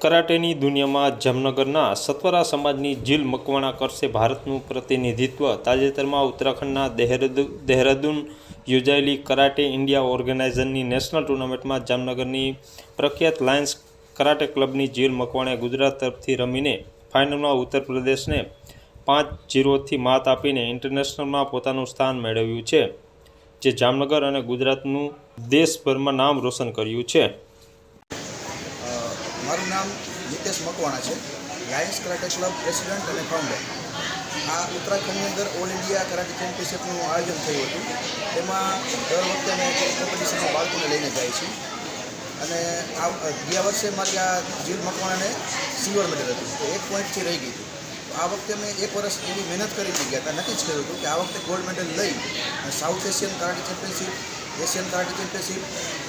કરાટેની દુનિયામાં જામનગરના સત્વરા સમાજની જીલ મકવાણા કરશે ભારતનું પ્રતિનિધિત્વ. તાજેતરમાં ઉત્તરાખંડના દેહરાદૂ, દહેરાદૂન યોજાયેલી કરાટે ઇન્ડિયા ઓર્ગેનાઇઝરની નેશનલ ટુર્નામેન્ટમાં જામનગરની પ્રખ્યાત લાયન્સ કરાટે ક્લબની જીલ મકવાણે ગુજરાત તરફથી રમીને ફાઇનલમાં ઉત્તર પ્રદેશને પાંચ જીરોથી માત આપીને ઇન્ટરનેશનલમાં પોતાનું સ્થાન મેળવ્યું છે, જે જામનગર અને ગુજરાતનું દેશભરમાં નામ રોશન કર્યું છે. મારું નામ નિતેશ મકવાણા છે. લાયન્સ કરાટે ક્લબ પ્રેસિડેન્ટ અને ફાઉન્ડર આ ઉત્તરાખંડની અંદર ઓલ ઇન્ડિયા કરાટે ચેમ્પિયનશિપનું આયોજન થયું હતું. તેમાં દર વખતે અમે કોમ્પિટિશનમાં બાળકોને લઈને જાય છીએ. અને આ ગયા વર્ષે મારી આ જીવ મકવાણાને સિલ્વર મેડલ હતું. તો એક પોઈન્ટથી રહી ગઈ હતી. આ વખતે અમે એક વર્ષ એવી મહેનત કરી ગયા હતા નક્કી જ કર્યું હતું કે આ વખતે ગોલ્ડ મેડલ લઈ South Asian karate championship Asian karate championship,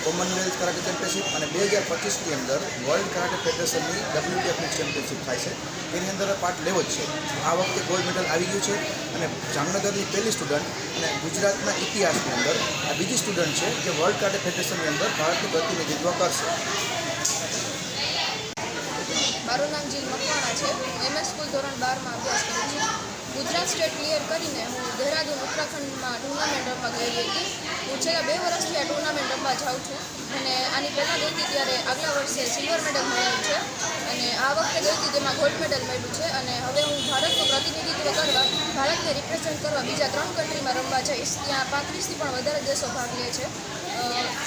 Commonwealth karate championship અને બે હજાર પચીસની અંદર વર્લ્ડ કરાટે ફેડરેશનની ડબ્લ્યુટીએફની ચેમ્પિયનશિપ થાય છે. તેની અંદર પાર્ટ લેવો જ છે. આ વખતે ગોલ્ડ મેડલ આવી ગયું છે અને જામનગરની પહેલી સ્ટુડન્ટ અને ગુજરાતના ઇતિહાસની અંદર આ બીજી સ્ટુડન્ટ છે જે વર્લ્ડ કરાટે ફેડરેશનની અંદર ભારતનું પ્રતિનિધિત્વ કરશે. મારું નામ જીલ મકવાણા છે. એમએસ સ્કૂલ ધોરણ બારમાં ગુજરાત સ્ટેટ ક્લિયર કરીને હું દહેરાદૂન ઉત્તરાખંડમાં ટુર્નામેન્ટ રમવા ગયેલી હતી. હું છેલ્લા બે વર્ષથી આ ટુર્નામેન્ટ રમવા જાઉં છું અને આની પહેલાં ગઈ હતી ત્યારે આગલા વર્ષે સિલ્વર મેડલ મળ્યું છે અને આ વખતે ગઈ હતી તેમાં ગોલ્ડ મેડલ મળ્યું છે અને હવે હું ભારતનું પ્રતિનિધિત્વ કરવા, ભારતને રિપ્રેઝેન્ટ કરવા બીજા ત્રણ કન્ટ્રીમાં રમવા જઈશ. ત્યાં પાંત્રીસથી પણ વધારે દેશો ભાગ લે છે.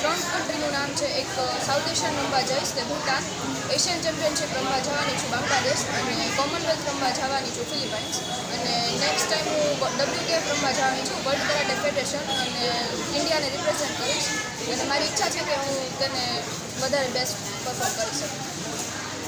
ત્રણ કન્ટ્રીનું નામ છે, એક સાઉથ એશિયન રમવા જઈશ તે ભૂટાન. એશિયન ચેમ્પિયનશિપ રમવા જવાની છું, બાંગ્લાદેશ અને કોમનવેલ્થ રમવા જવાની છું ફિલિપાઇન્સ નેક્સ્ટ ટાઈમ હું ડબ્લ્યુકેએફ રમવા જવાની છું વર્લ્ડ કરાટે ફેડરેશન અને ઇન્ડિયાને રિપ્રેઝેન્ટ કરીશ. અને મારી ઈચ્છા છે કે હું તેને વધારે બેસ્ટ પરફોર્મ કરી શકું.